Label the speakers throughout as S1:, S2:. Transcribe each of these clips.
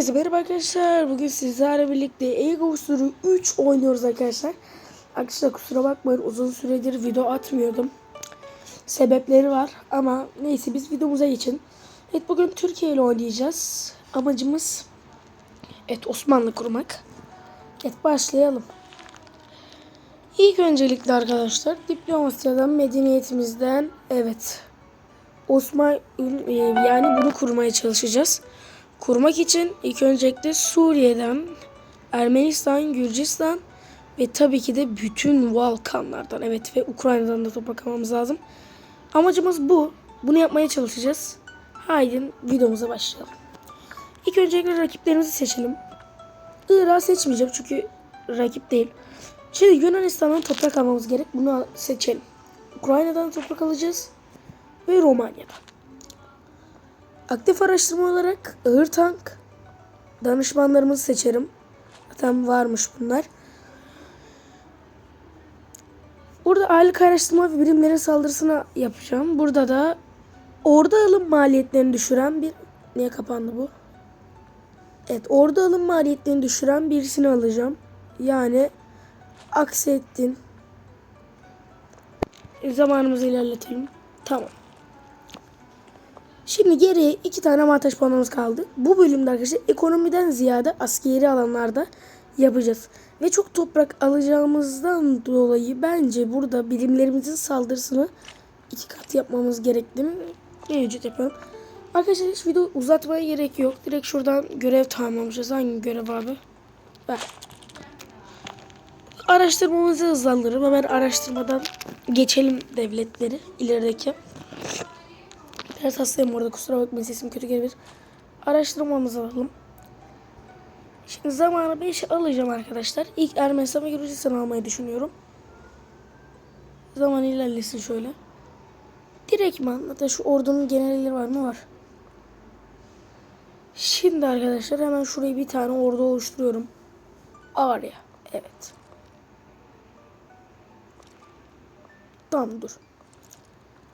S1: Herkese merhaba arkadaşlar. Bugün sizlerle birlikte Ego Suru 3 oynuyoruz arkadaşlar. Arkadaşlar kusura bakmayın uzun süredir video atmıyordum. Sebepleri var ama neyse biz videomuza geçin. Evet bugün Türkiye ile oynayacağız. Amacımız evet Osmanlı kurmak. Evet başlayalım. İlk öncelikle arkadaşlar diplomasyadan medeniyetimizden evet Osmanlı yani bunu kurmaya çalışacağız. Kurmak için ilk öncelikle Suriye'den, Ermenistan, Gürcistan ve tabii ki de bütün Balkanlardan evet ve Ukrayna'dan da toprak almamız lazım. Amacımız bu. Bunu yapmaya çalışacağız. Haydi videomuza başlayalım. İlk öncelikle rakiplerimizi seçelim. Irak'ı seçmeyeceğim çünkü rakip değil. Şimdi Yunanistan'dan toprak almamız gerek. Bunu seçelim. Ukrayna'dan toprak alacağız. Ve Romanya'dan. Aktif araştırma olarak ağır tank danışmanlarımızı seçerim. Zaten varmış bunlar. Burada aylık araştırma ve birimlerin saldırısına yapacağım. Burada da ordu alım maliyetlerini düşüren bir... Niye kapandı bu? Evet ordu alım maliyetlerini düşüren birisini alacağım. Yani Aksettin. Zamanımızı ilerletelim. Tamam. Şimdi geriye iki tane avantaj puanımız kaldı. Bu bölümde arkadaşlar ekonomiden ziyade askeri alanlarda yapacağız. Ve çok toprak alacağımızdan dolayı bence burada birimlerimizin saldırısını iki kat yapmamız gerektiğini mevcut yapalım. Arkadaşlar hiç video uzatmaya gerek yok. Direkt şuradan görev tamamlamışız. Hangi görev abi? Ben. Araştırmamızı hızlandırırım. Hemen araştırmadan geçelim devletleri ilerideki. Biraz hastayım orada kusura bakmayın sesim kötü gelebilir. Araştırmamızı alalım. Şimdi zamanı 5 alacağım arkadaşlar. İlk Ermenistan ve Gürcistan almayı düşünüyorum. Zaman ilerlesin şöyle. Direktman hatta şu ordunun generalleri var mı? Var. Şimdi arkadaşlar hemen şuraya bir tane ordu oluşturuyorum. Arya. Evet. Tamam dur.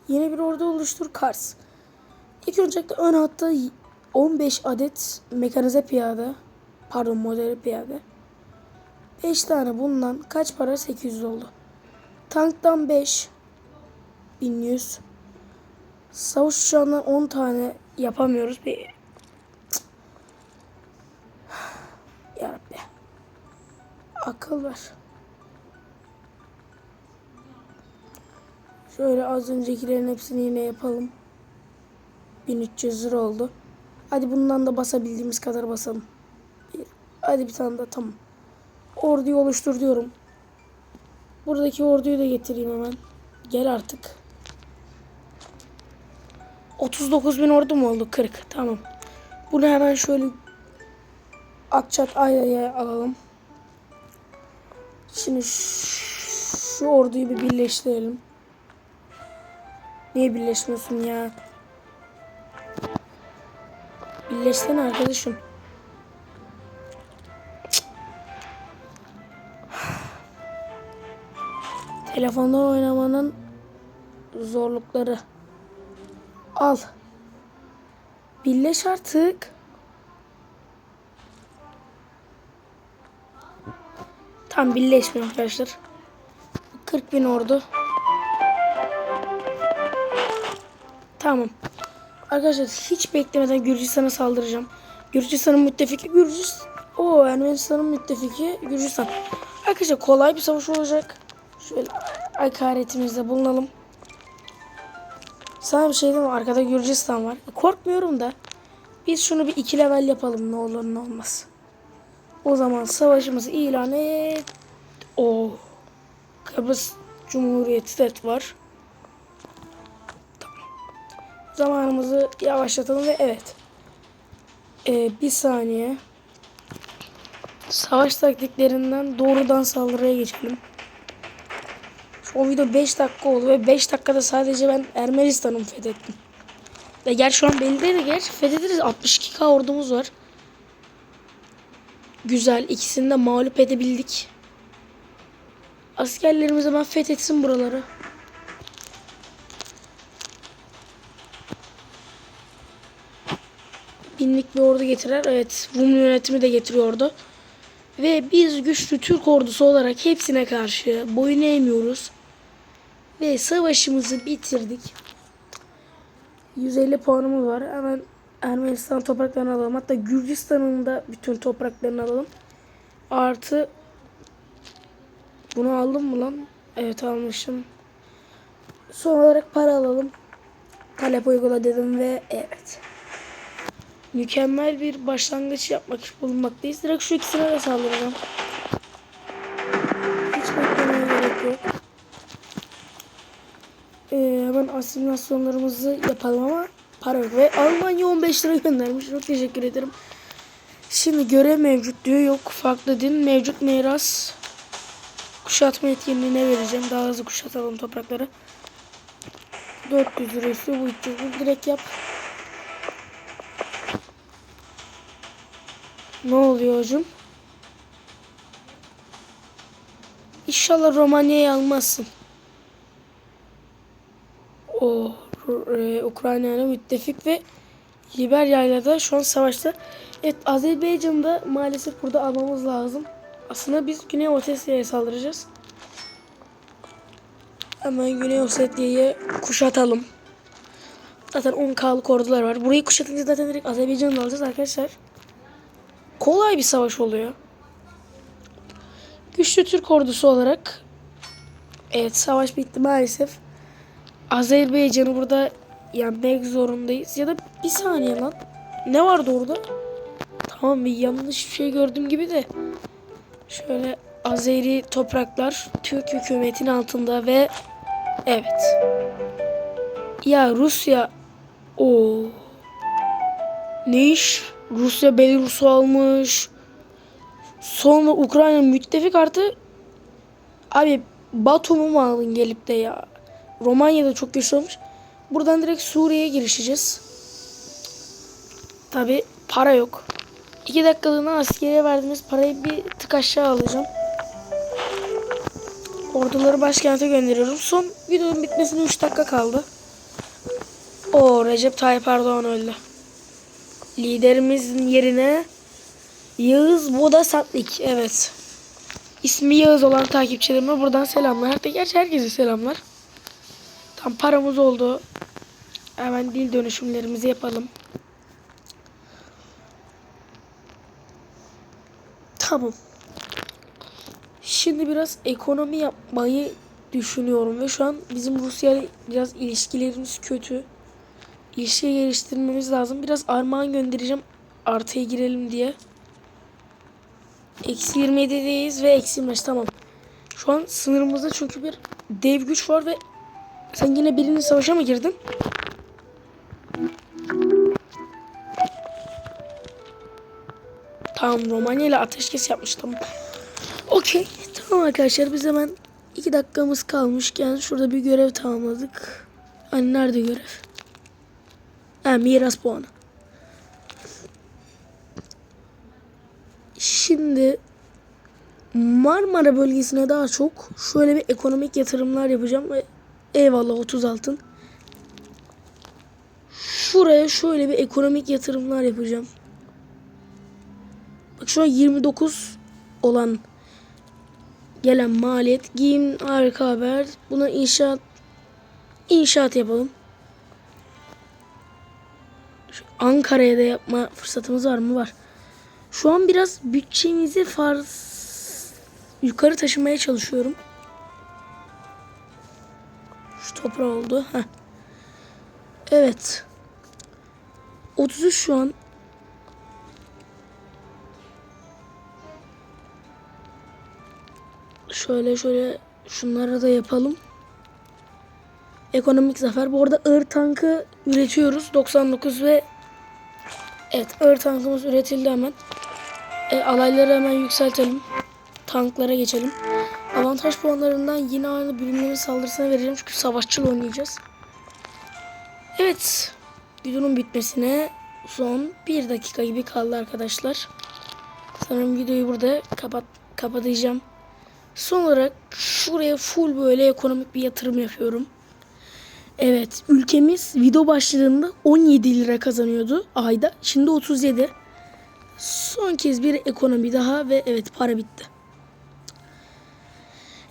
S1: Yeni bir ordu oluştur Kars. İlk öncelikle ön hatta 15 adet mekanize piyade. Pardon modeli piyade. 5 tane bundan kaç para? 800 oldu. Tanktan 5. 1100. Savaş uçağından 10 tane yapamıyoruz. Bir... Yarabbi. Akıl ver. Şöyle az öncekilerin hepsini yine yapalım. 1300 lira oldu. Hadi bundan da basabildiğimiz kadar basalım. Bir, hadi bir tane daha tamam. Orduyu oluştur diyorum. Buradaki orduyu da getireyim hemen. Gel artık. 39 bin ordu mu oldu? 40. Tamam. Bunu hemen şöyle Akçat Ayda'ya alalım. Şimdi şu orduyu bir birleştirelim. Niye birleşmiyorsun ya? Birleşsene arkadaşım. Telefonda oynamanın zorlukları. Al. Birleş artık. Tam birleşmiyor arkadaşlar. 40 bin ordu. Tamam. Arkadaşlar hiç beklemeden Gürcistan'a saldıracağım. Gürcistan'ın müttefiki Gürcistan. O Ermenistan'ın müttefiki Gürcistan. Arkadaşlar kolay bir savaş olacak. Şöyle hakaretimizde bulunalım. Sana bir şey diyeyim mi? Arkada Gürcistan var. Korkmuyorum da. Biz şunu bir iki level yapalım ne olur ne olmaz. O zaman savaşımızı ilan et. O Kıbrıs Cumhuriyeti de var. Zamanımızı yavaşlatalım ve evet. Ee, bir saniye. Savaş taktiklerinden doğrudan saldırıya geçelim. Şu video 5 dakika oldu ve 5 dakikada sadece ben Ermenistan'ı fethettim. Ve ger şu an belli değil gerçi fethederiz 62k ordumuz var. Güzel ikisini de mağlup edebildik. Askerlerimiz hemen fethetsin buraları. Binlik bir ordu getirer. Evet Rum yönetimi de getiriyordu. Ve biz güçlü Türk ordusu olarak hepsine karşı boyun eğmiyoruz. Ve savaşımızı bitirdik. 150 puanımız var. Hemen Ermenistan topraklarını alalım. Hatta Gürcistan'ın da bütün topraklarını alalım. Artı bunu aldım mı lan? Evet almışım. Son olarak para alalım. Talep uygula dedim ve evet. Mükemmel bir başlangıç yapmak bulunmaktayız. Direkt şu ikisine de saldıracağım. Hiç beklemeye gerek yok. Ee, hemen asimilasyonlarımızı yapalım ama para yok. Ve Almanya 15 lira göndermiş. Çok teşekkür ederim. Şimdi görev mevcut diyor. Yok farklı din. Mevcut miras. Kuşatma etkinliğine vereceğim. Daha hızlı kuşatalım toprakları. 400 lira istiyor. Bu 300 bu direkt yap. Ne oluyor hocam? İnşallah Romanya'yı almazsın. O e, Ukrayna müttefik ve Liberya ile de şu an savaşta. Evet Azerbaycan'ı da maalesef burada almamız lazım. Aslında biz Güney Osetya'ya saldıracağız. Hemen Güney Osetya'yı kuşatalım. Zaten 10K'lık ordular var. Burayı kuşatınca zaten direkt Azerbaycan'ı alacağız arkadaşlar. Kolay bir savaş oluyor. Güçlü Türk ordusu olarak Evet savaş bitti maalesef. Azerbaycan'ı burada yenmek zorundayız. Ya da bir saniye lan. Ne vardı orada? Tamam bir yanlış bir şey gördüm gibi de. Şöyle Azeri topraklar Türk hükümetin altında ve evet. Ya Rusya o ne iş? Rusya Belarus'u almış. Sonra Ukrayna müttefik artı abi Batum'u mu alın gelip de ya? Romanya'da çok güçlü olmuş. Buradan direkt Suriye'ye girişeceğiz. Tabi para yok. 2 dakikalığına askeriye verdiğimiz parayı bir tık aşağı alacağım. Orduları başkente gönderiyorum. Son videonun bitmesine 3 dakika kaldı. O Recep Tayyip Erdoğan öldü. Liderimizin yerine Yağız Boda Satlik. Evet. İsmi Yağız olan takipçilerime buradan selamlar. Hatta gerçi herkese selamlar. Tam paramız oldu. Hemen dil dönüşümlerimizi yapalım. Tamam. Şimdi biraz ekonomi yapmayı düşünüyorum ve şu an bizim Rusya ile biraz ilişkilerimiz kötü. İlişki geliştirmemiz lazım. Biraz armağan göndereceğim artıya girelim diye. Eksi 27'deyiz ve eksi 25 tamam. Şu an sınırımızda çünkü bir dev güç var ve sen yine birinin savaşa mı girdin? Tamam Romanya ile ateşkes yapmıştım. Okey. Tamam arkadaşlar biz hemen iki dakikamız kalmışken şurada bir görev tamamladık. Hani nerede görev? Ha miras puanı. Şimdi Marmara bölgesine daha çok şöyle bir ekonomik yatırımlar yapacağım ve eyvallah 30 altın. Şuraya şöyle bir ekonomik yatırımlar yapacağım. Bak şu an 29 olan gelen maliyet giyim harika haber. Buna inşaat inşaat yapalım. Ankara'ya da yapma fırsatımız var mı? Var. Şu an biraz bütçemizi farz yukarı taşımaya çalışıyorum. Şu toprağı oldu. Heh. Evet. 33 şu an. Şöyle şöyle şunları da yapalım. Ekonomik zafer. Bu arada ır tankı üretiyoruz. 99 ve evet ır tankımız üretildi hemen. E, alayları hemen yükseltelim. Tanklara geçelim. Avantaj puanlarından yine aynı bölümlerin saldırısına vereceğim. Çünkü savaşçıl oynayacağız. Evet. Videonun bitmesine son bir dakika gibi kaldı arkadaşlar. Sanırım videoyu burada kapat kapatacağım. Son olarak şuraya full böyle ekonomik bir yatırım yapıyorum. Evet ülkemiz video başladığında 17 lira kazanıyordu ayda. Şimdi 37. Son kez bir ekonomi daha ve evet para bitti.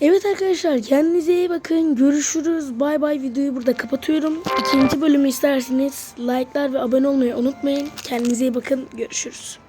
S1: Evet arkadaşlar kendinize iyi bakın. Görüşürüz. Bay bay videoyu burada kapatıyorum. İkinci bölümü isterseniz like'lar ve abone olmayı unutmayın. Kendinize iyi bakın. Görüşürüz.